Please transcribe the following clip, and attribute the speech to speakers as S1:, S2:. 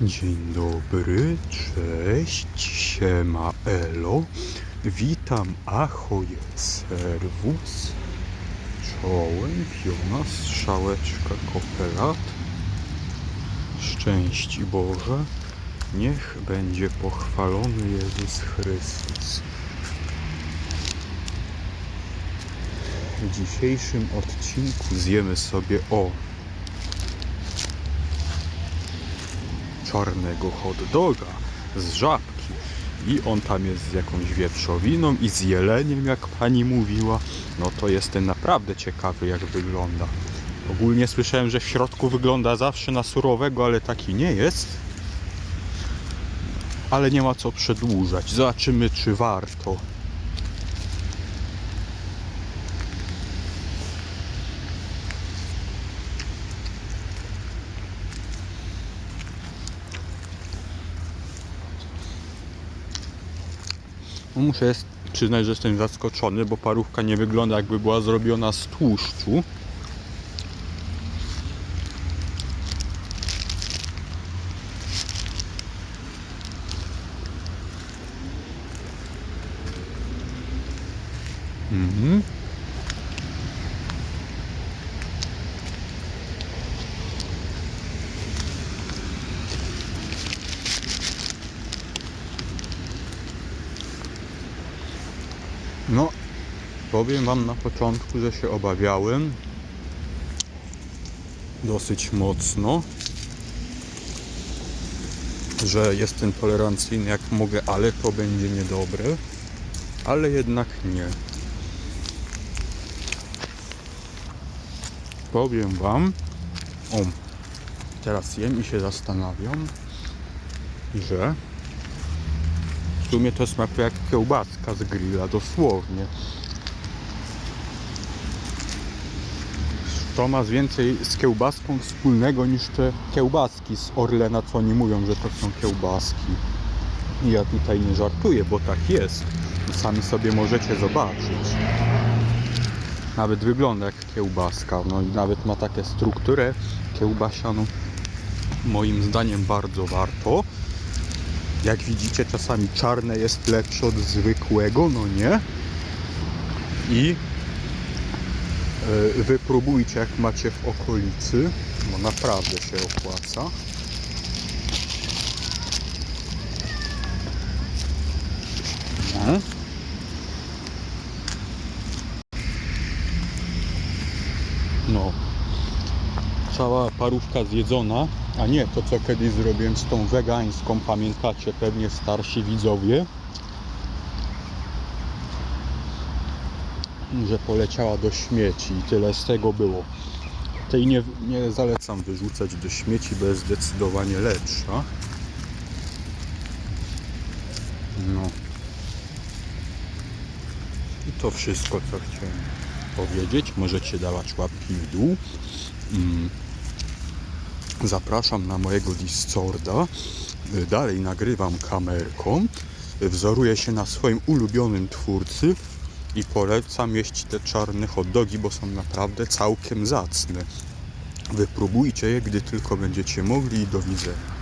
S1: Dzień dobry, cześć, siema elo. Witam, ahoj, serwus. Czołem, piona, strzałeczka, kopelat. Szczęść Boże, niech będzie pochwalony Jezus Chrystus. W dzisiejszym odcinku zjemy sobie o czarnego hot doga z żabki. I on tam jest z jakąś wieprzowiną i z jeleniem, jak pani mówiła. No to jestem naprawdę ciekawy, jak wygląda. Ogólnie słyszałem, że w środku wygląda zawsze na surowego, ale taki nie jest. Ale nie ma co przedłużać. Zobaczymy, czy warto. Muszę jest, przyznać, że jestem zaskoczony, bo parówka nie wygląda jakby była zrobiona z tłuszczu. Mhm. No, powiem Wam na początku, że się obawiałem dosyć mocno, że jestem tolerancyjny jak mogę, ale to będzie niedobre, ale jednak nie. Powiem Wam, o, teraz jem i się zastanawiam, że w sumie to smakuje jak kiełbaska z grilla, dosłownie. To ma więcej z kiełbaską wspólnego niż te kiełbaski z Orlena, co oni mówią, że to są kiełbaski. Ja tutaj nie żartuję, bo tak jest. Sami sobie możecie zobaczyć. Nawet wygląda jak kiełbaska, no i nawet ma taką strukturę kiełbasianą. Moim zdaniem bardzo warto. Jak widzicie, czasami czarne jest lepsze od zwykłego, no nie? I e, wypróbujcie, jak macie w okolicy, bo naprawdę się opłaca. No. No. Cała parówka zjedzona, a nie to co kiedyś zrobiłem z tą wegańską, pamiętacie pewnie starsi widzowie, że poleciała do śmieci i tyle z tego było. Tej nie, nie zalecam wyrzucać do śmieci, bo jest zdecydowanie lepsza. No. I to wszystko, co chciałem powiedzieć. Możecie dawać łapki w dół. Mm. Zapraszam na mojego Discorda. Dalej nagrywam kamerką. Wzoruję się na swoim ulubionym twórcy i polecam jeść te czarne hot dogi, bo są naprawdę całkiem zacne. Wypróbujcie je, gdy tylko będziecie mogli i do widzenia.